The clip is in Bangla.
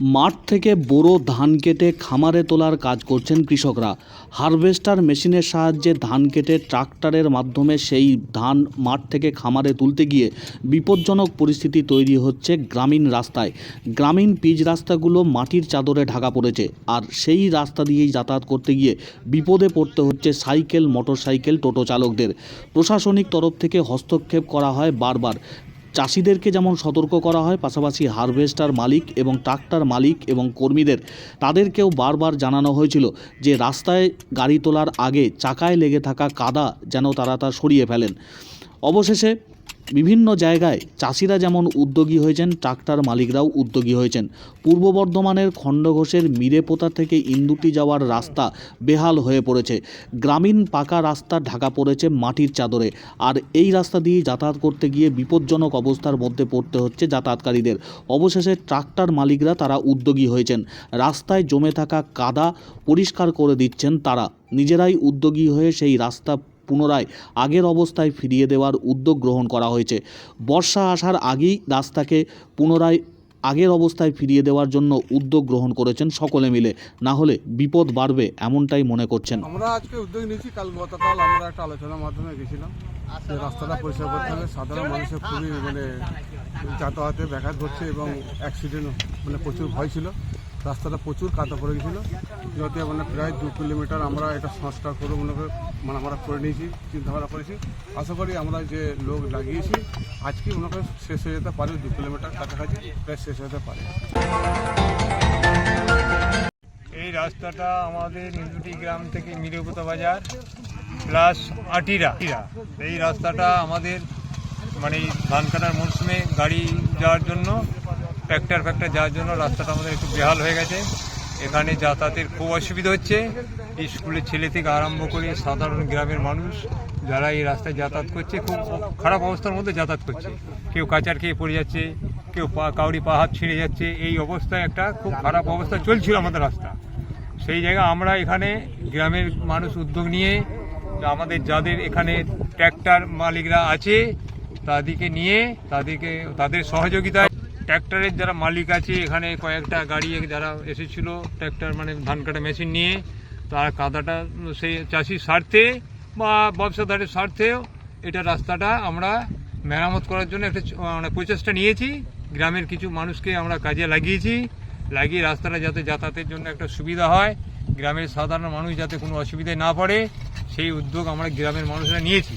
মাঠ থেকে বোরো ধান কেটে খামারে তোলার কাজ করছেন কৃষকরা। হারভেস্টার মেশিনের সাহায্যে ধান কেটে ট্রাক্টরের মাধ্যমে সেই ধান মাঠ থেকে খামারে তুলতে গিয়ে বিপজ্জনক পরিস্থিতি তৈরি হচ্ছে গ্রামীণ রাস্তায়। গ্রামীণ পিচ রাস্তাগুলো মাটির চাদরে ঢাকা পড়েছে আর সেই রাস্তা দিয়েই যাতায়াত করতে গিয়ে বিপদে পড়তে হচ্ছে সাইকেল, মোটরসাইকেল, টোটো চালকদের। প্রশাসনিক তরফ থেকে হস্তক্ষেপ করা হয় বারবার। চাষিদেরকে যেমন সতর্ক করা হয়, পাশাপাশি হারভেস্টার মালিক এবং ট্রাক্টার মালিক এবং কর্মীদের তাদেরকেও বারবার জানানো হয়েছিল যে রাস্তায় গাড়ি তোলার আগে চাকায় লেগে থাকা কাদা যেন তারা তা সরিয়ে ফেলেন। অবশেষে বিভিন্ন জায়গায় চাষিরা যেমন উদ্যোগী হয়েছেন, ট্রাক্টর মালিকরাও উদ্যোগী হয়েছেন। পূর্ব বর্ধমানের খণ্ডঘোষের মিরেপোতা থেকে ইন্দুটি যাওয়ার রাস্তা বেহাল হয়ে পড়েছে। গ্রামীণ পাকা রাস্তা ঢাকা পড়েছে মাটির চাদরে। আর এই রাস্তা দিয়ে যাতায়াত করতে গিয়ে বিপজ্জনক অবস্থার মধ্যে পড়তে হচ্ছে যাতায়াতকারীদের। অবশেষে ট্রাক্টর মালিকরা তারা উদ্যোগী হয়েছেন। রাস্তায় জমে থাকা কাদা পরিষ্কার করে দিচ্ছেন তারা। নিজেরাই উদ্যোগী হয়ে সেই রাস্তা পুনরায় আগের অবস্থায় ফিরিয়ে দেওয়ার উদ্যোগ গ্রহণ করা হয়েছে। বর্ষা আসার আগেই রাস্তাকে পুনরায় আগের অবস্থায় ফিরিয়ে দেওয়ার জন্য উদ্যোগ গ্রহণ করেছেন সকলে মিলে। না হলে বিপদ বাড়বে এমনটাই মনে করছেন। আমরা আজকে উদ্যোগ নিয়েছি, কাল গতকাল আমরা একটা আলোচনার মাধ্যমে গেছিলাম। যে রাস্তাটা পরিষ্কার করতে হবে। সাধারণ মানুষের খুবই মানে যাতায়াতে ব্যাঘাত ঘটছে এবং অ্যাক্সিডেন্ট মানে প্রচুর ভয় ছিল। রাস্তাটা প্রচুর কাদা পড়ে গেছিল। যাতে মানে প্রায় দু কিলোমিটার আমরা এটা সংস্কার করে মনে মানে আমরা করে নিয়েছি, চিন্তাভাবনা করেছি। আশা করি আমরা যে লোক লাগিয়েছি, আজকে করে শেষ হয়ে যেতে পারে, দু কিলোমিটার কাছাকাছি প্রায় শেষ যেতে পারে। এই রাস্তাটা আমাদের নিন্দুটি গ্রাম থেকে মিরেপোতা বাজার প্লাস আটিরা। এই রাস্তাটা আমাদের মানে ধান কাটার মরশুমে গাড়ি যাওয়ার জন্য ট্র্যাক্টর ফ্যাক্টর যাওয়ার জন্য রাস্তাটা আমাদের একটু বেহাল হয়ে গেছে। এখানে যাতায়াতের খুব অসুবিধা হচ্ছে। স্কুলের ছেলে থেকে আরম্ভ করে সাধারণ গ্রামের মানুষ যারা এই রাস্তায় যাতায়াত করছে, খুব খারাপ অবস্থার মধ্যে যাতায়াত করছে। কেউ কাচার খেয়ে পড়ে যাচ্ছে, কেউ পা, কাউরি পা, হাত ছিঁড়ে যাচ্ছে। এই অবস্থায় একটা খুব খারাপ অবস্থা চলছিল আমাদের রাস্তা। সেই জায়গায় আমরা এখানে গ্রামের মানুষ উদ্যোগ নিয়ে আমাদের যাদের এখানে ট্র্যাক্টর মালিকরা আছে, তাদেরকে নিয়ে তাদেরকে, তাদের সহযোগিতায় ট্র্যাক্টরের যারা মালিক আছে, এখানে কয়েকটা গাড়ি যারা এসেছিল ট্র্যাক্টর মানে ধান কাটা মেশিন নিয়ে, তারা কাদাটা সেই চাষির স্বার্থে বা ব্যবসাদারের স্বার্থেও এটা রাস্তাটা আমরা মেরামত করার জন্য একটা মানে প্রচেষ্টা নিয়েছি। গ্রামের কিছু মানুষকে আমরা কাজে লাগিয়েছি, লাগিয়ে রাস্তাটা যাতে যাতায়াতের জন্য একটা সুবিধা হয়। গ্রামের সাধারণ মানুষ যাতে কোনো অসুবিধায় না পড়ে, সেই উদ্যোগ আমরা গ্রামের মানুষরা নিয়েছি।